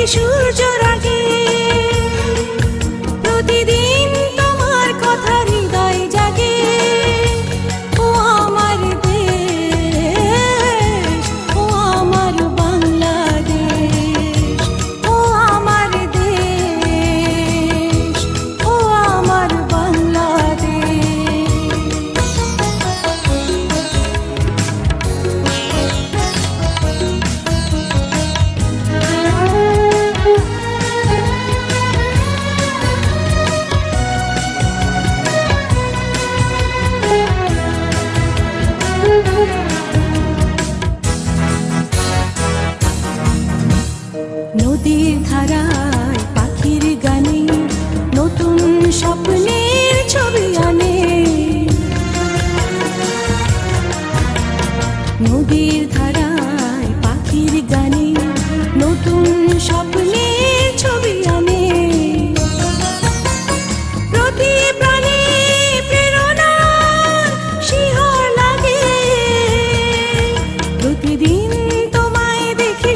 Que Sư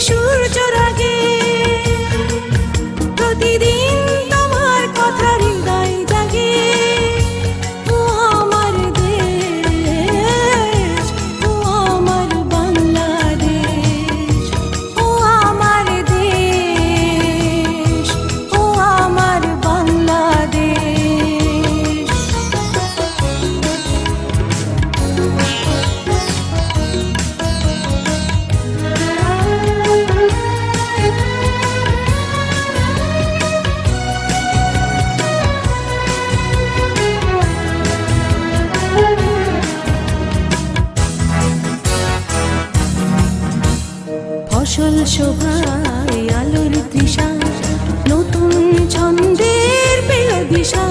সূর্য শোভায় আলোর তৃষা নতুন ছন্দের পেল দিশা।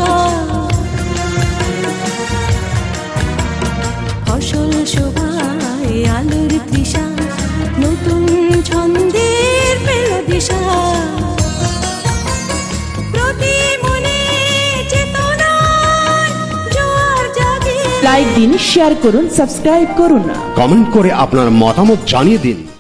ফসল শোভায় আলোর তৃষা নতুন ছন্দের পেল দিশা। লাইক দিন শেয়ার করুন সাবস্ক্রাইব করুন কমেন্ট করে আপনার মতামত জানিয়ে দিন।